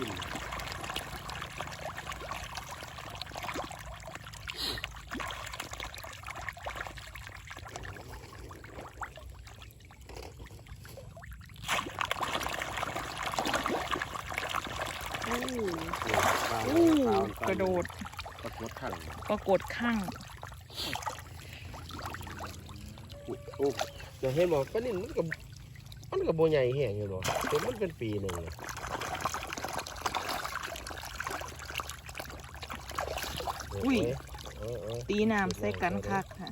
กินอู้กระโดดปลากดถังปรากฏข้างโอ้จะเห็นบอกปลานิ่มันก็มันก็บ่ใหญ่แห้งอยู่เนาะแต่มันเป็นปีหนึ่ง อะเเเออเออตีน้ำใส่กันคักค่ะ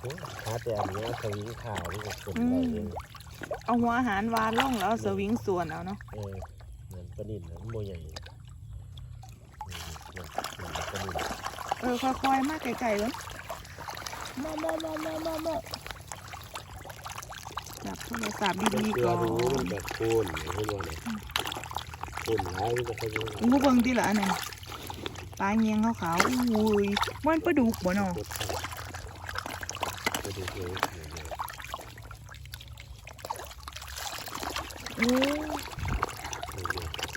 โอ้หาแต่อันเนี้ยสวิงขาวนี่ก็เป็นอืมได้เองเอาหัวอาหารวานล่องแล้วเอาสวิงส่วนเอาเนาะเออเหมือนปลานิ่นนะมันบ่ใหญ่อืมเหมือนเหมือนปลานิ่นเออค่อยๆมากไกลๆเลยมอมอมอมอมอมอจับโทรศัพท์มันดีเกลืๆอก่อดูมันนแบบโคนเห็นบ่เนี่ย โคนหลายมันก็ค่อยงูเบิ่งที่ละอันนั้นปลาเงียงขาวๆอุ้ยมันปลาดุกบ่เนาะกดเข้าไปดูเลย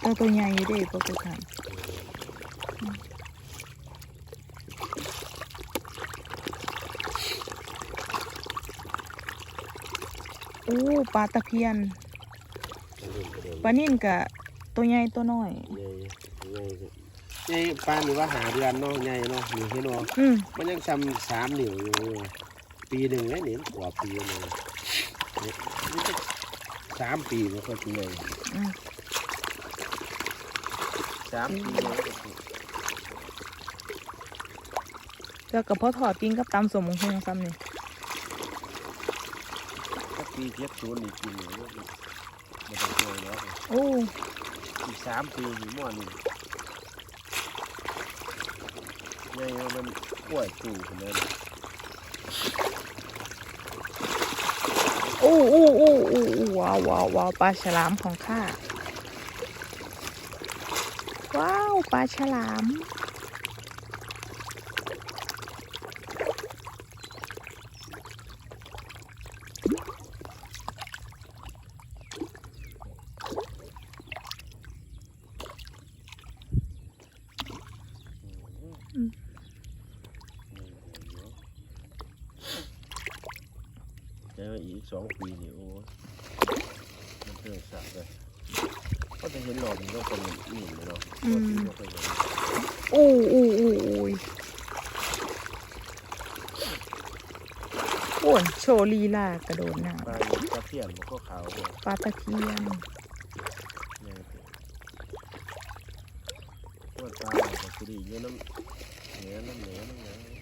โอ้ตัวตัวใหญ่อยู่เด้ปรากฏข้างโอ้ปลาตะเพียนปลานิ่นกะ ตัวใหญ่ตัวน้อยใหญ่ใหญ่ใหญ่ปานนี่ว่าหาเดือนเนาะใหญ่เนาะนี่เห็นบ่อืมมันยังซ้ำสามนิ้วอยู่ปีหนึ่งแล้วนี่กว่าปีหนึงนี่มันจะสามปีมันก็ปีเลยอืมสามปีเลยแล้วก็พอถอดกินกับตำสมมงคลซ้ำนี่ถ้าปีเจ็ดศูนย์นี่กินอยู่มันมันต้องเจอแล้วโอ้ อีกสามปีนี่ม่วนนี่ใหญ่มันกล้วยตู่คนนั้นโอ้โอ้โอ้โอ้โอ้ว้าวว้าวว้าวปลาฉลามของข้า ว้าวปลาฉลาม เจออีกสองปีนี่โอ้ยมันเติมสักเลยก็จะเห็นหลอดมันก็เป็นหมิ่นเลยเนาะอืมปกติก็เคยเห็นโอ้โอ้โอ้โอ้ยโอ้ยโชว์ลีลากระโดดน้ปลาตะเพียนมันก็ขาวเนี่ยำปลาตะเพียนใหญ่เกินว่าปลาก็คือดีเยอะน้ำเหนือน้ำเหนือน้ำ เหนือ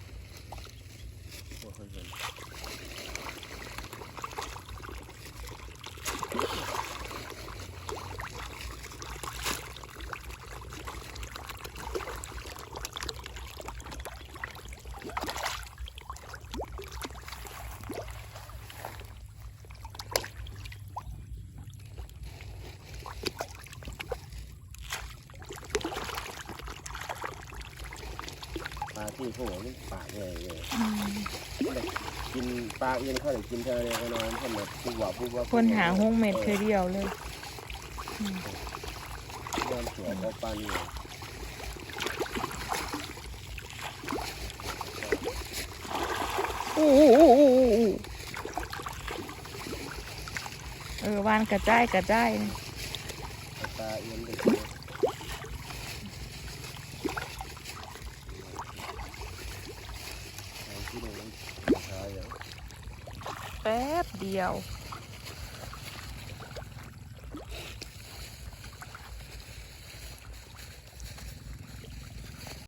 ปลาที่เขาบอกนี่ปากใหญ่เลยอืมกินปลาเอ็นเขาเลยกินเท่าไรก็นอนเพิ่นแบบผู้ว่าผู้ว่าคนหาห้องเม็ดเคยเดียวเลยยอมสวยเอาปลานี่โอ้โอ้โอ้โอ้โอ้โอ้เออวานกระจายกระจายเอาปลาเอ็นไปเอาที่ไหนขายอย่าง แป๊บเดียว